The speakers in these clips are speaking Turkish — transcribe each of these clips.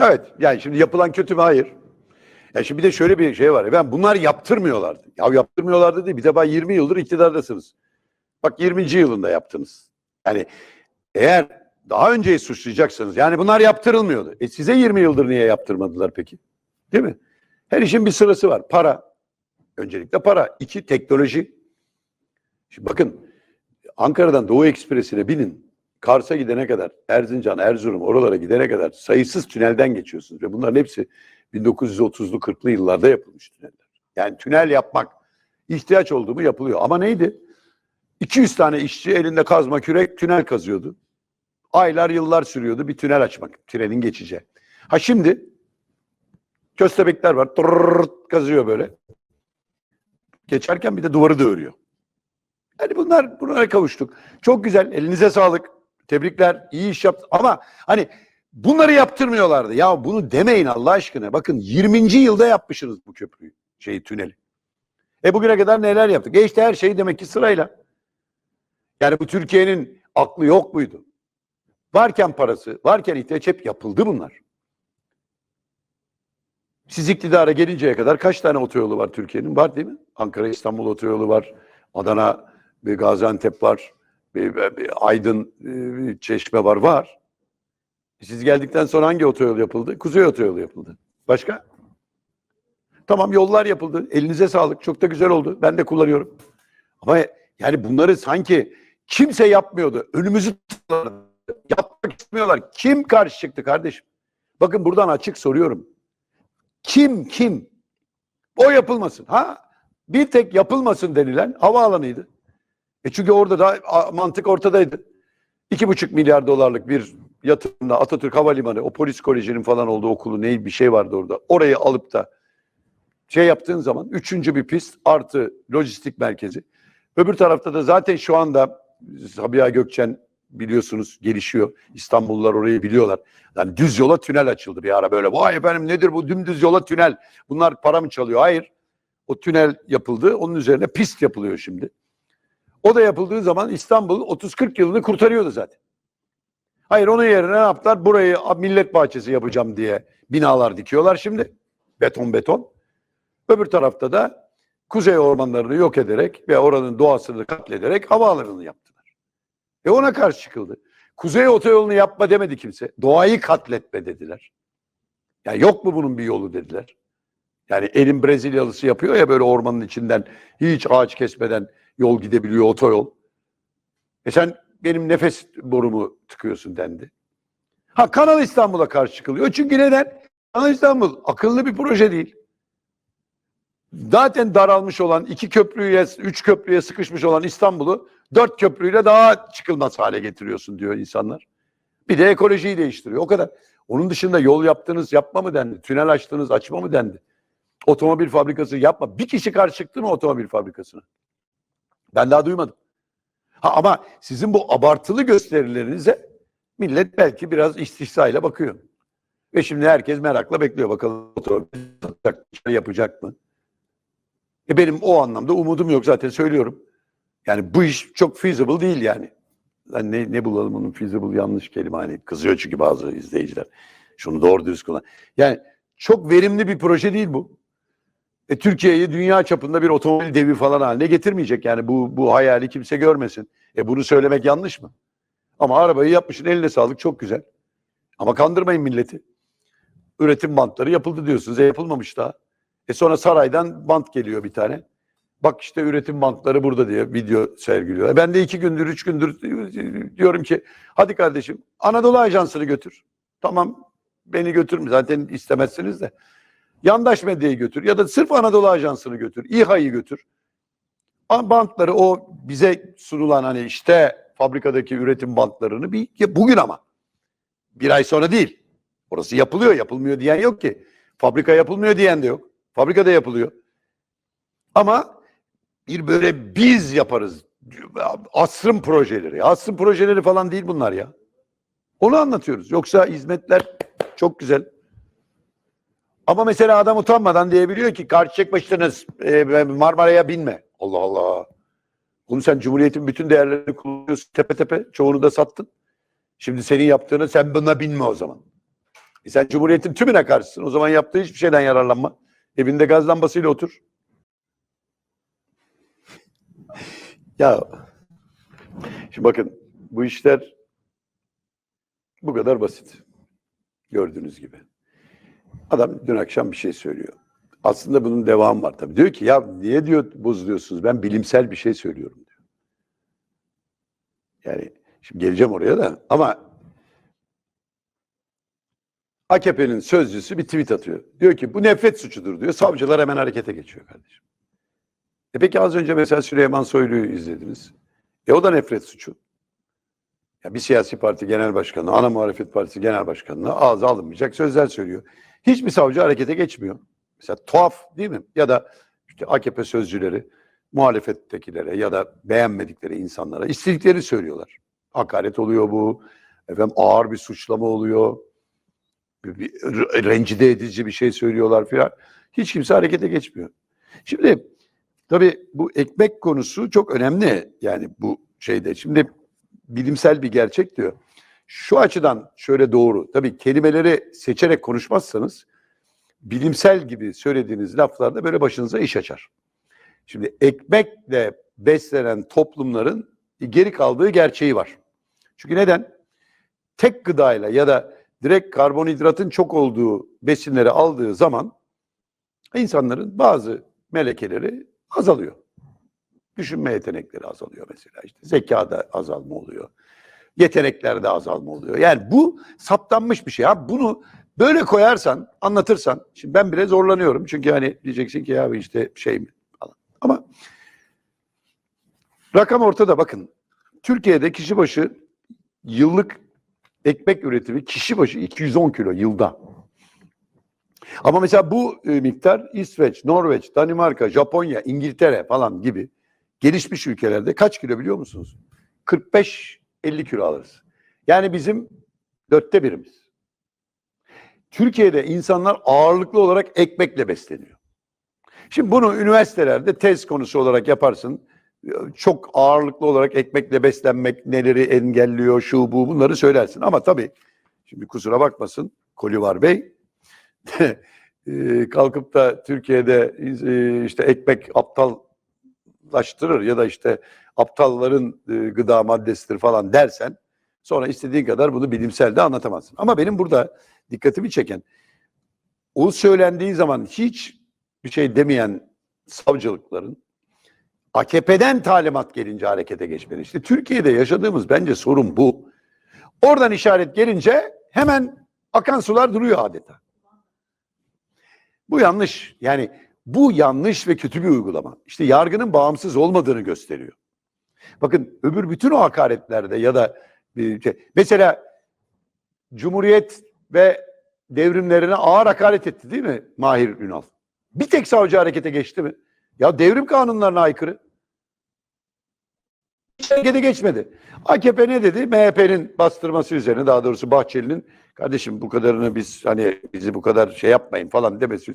Evet. Yani şimdi yapılan kötü mü? Hayır. Ya şimdi bir de şöyle bir şey var. Ben bunlar yaptırmıyorlardı. Ya yaptırmıyorlardı değil. Bir defa 20 yıldır iktidardasınız. Bak 20. yılında yaptınız. Yani eğer daha önceyi suçlayacaksınız. Yani bunlar yaptırılmıyordu. E size 20 yıldır niye yaptırmadılar peki? Değil mi? Her işin bir sırası var. Para. Öncelikle para. İki teknoloji. Şimdi bakın Ankara'dan Doğu Ekspresi'ne binin. Kars'a gidene kadar, Erzincan, Erzurum oralara gidene kadar sayısız tünelden geçiyorsunuz. Ve bunların hepsi 1930'lu 40'lı yıllarda yapılmış tüneller. Yani tünel yapmak ihtiyaç olduğu mu yapılıyor. Ama neydi? 200 tane işçi elinde kazma kürek tünel kazıyordu. Aylar yıllar sürüyordu bir tünel açmak. Trenin geçeceği. Ha şimdi köstebekler var. Tırrrrt kazıyor böyle. Geçerken bir de duvarı da örüyor. Yani bunlar bunlara kavuştuk. Çok güzel. Elinize sağlık. Tebrikler. iyi iş yaptı. Ama hani bunları yaptırmıyorlardı. Ya bunu demeyin Allah aşkına. Bakın 20. yılda yapmışsınız bu köprüyü. Şeyi tüneli. E bugüne kadar neler yaptık? E işte her şey demek ki sırayla. Yani bu Türkiye'nin aklı yok muydu? Varken parası, varken ihtiyaç hep yapıldı bunlar. Siz iktidara gelinceye kadar kaç tane otoyolu var Türkiye'nin? Var değil mi? Ankara İstanbul otoyolu var. Adana Gaziantep var. Aydın e, Çeşme var. Var. Siz geldikten sonra hangi otoyol yapıldı? Kuzey otoyolu yapıldı. Başka? Tamam yollar yapıldı. Elinize sağlık. Çok da güzel oldu. Ben de kullanıyorum. Ama yani bunları sanki kimse yapmıyordu. Önümüzü. Yapmak istemiyorlar. Kim karşı çıktı kardeşim? Bakın buradan açık soruyorum. Kim kim? O yapılmasın. Ha? Bir tek yapılmasın denilen havaalanıydı. E çünkü orada da mantık ortadaydı. İki buçuk milyar dolarlık bir yatırımla Atatürk Havalimanı, o polis kolejinin falan olduğu okulu ne bir şey vardı orada. Orayı alıp da şey yaptığın zaman üçüncü bir pist artı lojistik merkezi. Öbür tarafta da zaten şu anda Sabiha Gökçen biliyorsunuz gelişiyor. İstanbullular orayı biliyorlar. Yani düz yola tünel açıldı bir ara böyle. Vay efendim nedir bu dümdüz yola tünel? Bunlar para mı çalıyor? Hayır. O tünel yapıldı. Onun üzerine pist yapılıyor şimdi. O da yapıldığı zaman İstanbul 30-40 yılını kurtarıyordu zaten. Hayır onun yerine ne yaptılar? Burayı millet bahçesi yapacağım diye binalar dikiyorlar şimdi. Beton beton. Öbür tarafta da kuzey ormanlarını yok ederek ve oranın doğasını katlederek havaalanını yaptılar. E ona karşı çıkıldı. Kuzey otoyolunu yapma demedi kimse. Doğayı katletme dediler. Yani yok mu bunun bir yolu dediler. Yani elin Brezilyalısı yapıyor ya böyle ormanın içinden hiç ağaç kesmeden yol gidebiliyor otoyol. E sen benim nefes borumu tıkıyorsun dendi. Ha Kanal İstanbul'a karşı çıkılıyor. Çünkü neden? Kanal İstanbul akıllı bir proje değil. Zaten daralmış olan iki köprüye, üç köprüye sıkışmış olan İstanbul'u dört köprüyle daha çıkılmaz hale getiriyorsun diyor insanlar. Bir de ekolojiyi değiştiriyor. O kadar. Onun dışında yol yaptınız yapma mı dendi? Tünel açtınız açma mı dendi? Otomobil fabrikası yapma. Bir kişi karşı çıktı mı otomobil fabrikasına? Ben daha duymadım. Ha, ama sizin bu abartılı gösterilerinize millet belki biraz istihsayla bakıyor. Ve şimdi herkes merakla bekliyor. Bakalım yapacak mı? E benim o anlamda umudum yok zaten söylüyorum. Yani bu iş çok feasible değil yani. Lan ne, ne bulalım onun feasible yanlış kelime hani kızıyor çünkü bazı izleyiciler. Şunu doğru dürüst kullan. Yani çok verimli bir proje değil bu. E, Türkiye'yi dünya çapında bir otomobil devi falan haline getirmeyecek. Yani bu bu hayali kimse görmesin. E bunu söylemek yanlış mı? Ama arabayı yapmışsın eline sağlık çok güzel. Ama kandırmayın milleti. Üretim bantları yapıldı diyorsunuz. E yapılmamış daha. E sonra saraydan bant geliyor bir tane. Bak işte üretim bantları burada diye video sergiliyor. Ben de iki gündür, üç gündür diyorum ki hadi kardeşim Anadolu Ajansı'nı götür. Tamam beni götürme zaten istemezsiniz de. Yandaş medyayı götür ya da sırf Anadolu Ajansı'nı götür. İHA'yı götür. Bantları o bize sunulan hani işte fabrikadaki üretim bantlarını bir bugün ama. Bir ay sonra değil. Orası yapılıyor, yapılmıyor diyen yok ki. Fabrika yapılmıyor diyen de yok. Fabrikada yapılıyor. Ama bir böyle biz yaparız. Asrın projeleri. Asrın projeleri falan değil bunlar ya. Onu anlatıyoruz. Yoksa hizmetler çok güzel. Ama mesela adam utanmadan diyebiliyor ki karşı çekmiştiniz e, Marmara'ya binme. Allah Allah. Bunu sen Cumhuriyet'in bütün değerlerini kullanıyorsun tepe tepe. Çoğunu da sattın. Şimdi senin yaptığını sen buna binme o zaman. E sen Cumhuriyet'in tümüne karşısın. O zaman yaptığı hiçbir şeyden yararlanma. Evinde gaz lambasıyla otur. ya şimdi bakın bu işler bu kadar basit. Gördüğünüz gibi. Adam dün akşam bir şey söylüyor. Aslında bunun devamı var tabii. Diyor ki ya niye diyor bozuluyorsunuz? Ben bilimsel bir şey söylüyorum diyor. Yani şimdi geleceğim oraya da ama AKP'nin sözcüsü bir tweet atıyor. Diyor ki bu nefret suçudur diyor. Savcılar hemen harekete geçiyor kardeşim. E peki az önce mesela Süleyman Soylu'yu izlediniz. E o da nefret suçu. Ya bir siyasi parti genel başkanı, ana muhalefet partisi genel başkanına ağza alınmayacak sözler söylüyor. Hiçbir savcı harekete geçmiyor. Mesela tuhaf değil mi? Ya da işte AKP sözcüleri muhalefettekilere ya da beğenmedikleri insanlara istedikleri söylüyorlar. Hakaret oluyor bu. Efendim ağır bir suçlama oluyor. Bir, bir rencide edici bir şey söylüyorlar filan. Hiç kimse harekete geçmiyor. Şimdi tabii bu ekmek konusu çok önemli yani bu şeyde. Şimdi bilimsel bir gerçek diyor. Şu açıdan şöyle doğru. Tabii kelimeleri seçerek konuşmazsanız bilimsel gibi söylediğiniz laflarda böyle başınıza iş açar. Şimdi ekmekle beslenen toplumların geri kaldığı gerçeği var. Çünkü neden? Tek gıdayla ya da direkt karbonhidratın çok olduğu besinleri aldığı zaman insanların bazı melekeleri azalıyor. Düşünme yetenekleri azalıyor mesela işte. Zekada azalma oluyor. Yeteneklerde azalma oluyor. Yani bu saptanmış bir şey. Ha bunu böyle koyarsan, anlatırsan, şimdi ben bile zorlanıyorum. Çünkü hani diyeceksin ki ya işte şey mi falan. Ama rakam ortada bakın. Türkiye'de kişi başı yıllık ekmek üretimi kişi başı 210 kilo yılda. Ama mesela bu e, miktar İsveç, Norveç, Danimarka, Japonya, İngiltere falan gibi gelişmiş ülkelerde kaç kilo biliyor musunuz? 45-50 kilo alırız. Yani bizim dörtte birimiz. Türkiye'de insanlar ağırlıklı olarak ekmekle besleniyor. Şimdi bunu üniversitelerde tez konusu olarak yaparsın. Çok ağırlıklı olarak ekmekle beslenmek neleri engelliyor, şu bu bunları söylersin. Ama tabii şimdi kusura bakmasın Kolivar Bey kalkıp da Türkiye'de işte ekmek aptallaştırır ya da işte aptalların e, gıda maddesidir falan dersen sonra istediğin kadar bunu bilimsel de anlatamazsın. Ama benim burada dikkatimi çeken o söylendiği zaman hiç bir şey demeyen savcılıkların AKP'den talimat gelince harekete geçmeli. İşte Türkiye'de yaşadığımız bence sorun bu. Oradan işaret gelince hemen akan sular duruyor adeta. Bu yanlış. Yani bu yanlış ve kötü bir uygulama. İşte yargının bağımsız olmadığını gösteriyor. Bakın öbür bütün o hakaretlerde ya da şey, mesela Cumhuriyet ve devrimlerine ağır hakaret etti değil mi Mahir Ünal? Bir tek savcı harekete geçti mi? Ya devrim kanunlarına aykırı. Hiç harekete geçmedi. AKP ne dedi? MHP'nin bastırması üzerine daha doğrusu Bahçeli'nin kardeşim bu kadarını biz hani bizi bu kadar şey yapmayın falan demesi.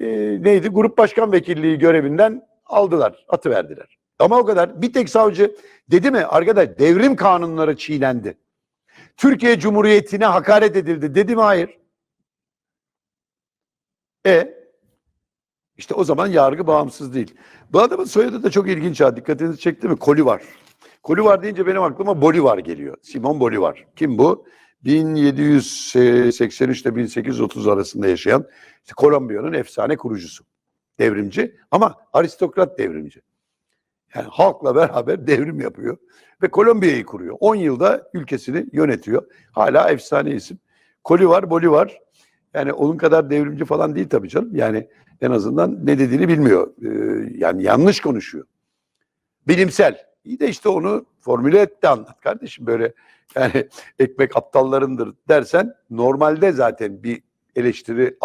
E, neydi? Grup başkan vekilliği görevinden aldılar, atıverdiler. Ama o kadar. Bir tek savcı dedi mi arkadaş devrim kanunları çiğnendi. Türkiye Cumhuriyeti'ne hakaret edildi. Dedi mi? Hayır. E işte o zaman yargı bağımsız değil. Bu adamın soyadı da çok ilginç ha. Dikkatinizi çekti mi? Kolivar. Kolivar deyince benim aklıma Bolivar geliyor. Simon Bolivar. Kim bu? 1783 ile 1830 arasında yaşayan işte Kolombiya'nın efsane kurucusu. Devrimci ama aristokrat devrimci. Yani halkla beraber devrim yapıyor ve Kolombiya'yı kuruyor. 10 yılda ülkesini yönetiyor. Hala efsane isim. Kolivar, Bolivar. Yani onun kadar devrimci falan değil tabii canım. Yani en azından ne dediğini bilmiyor. Ee, yani yanlış konuşuyor. Bilimsel. İyi de işte onu formüle etti anlat kardeşim. Böyle yani ekmek aptallarındır dersen normalde zaten bir eleştiri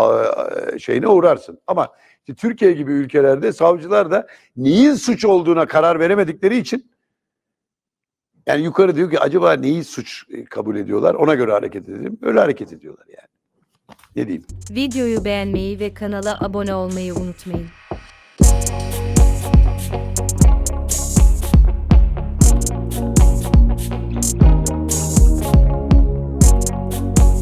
şeyine uğrarsın. Ama işte Türkiye gibi ülkelerde savcılar da neyin suç olduğuna karar veremedikleri için yani yukarı diyor ki acaba neyi suç e, kabul ediyorlar ona göre hareket edelim. Öyle hareket ediyorlar yani. Ne diyeyim? Videoyu beğenmeyi ve kanala abone olmayı unutmayın.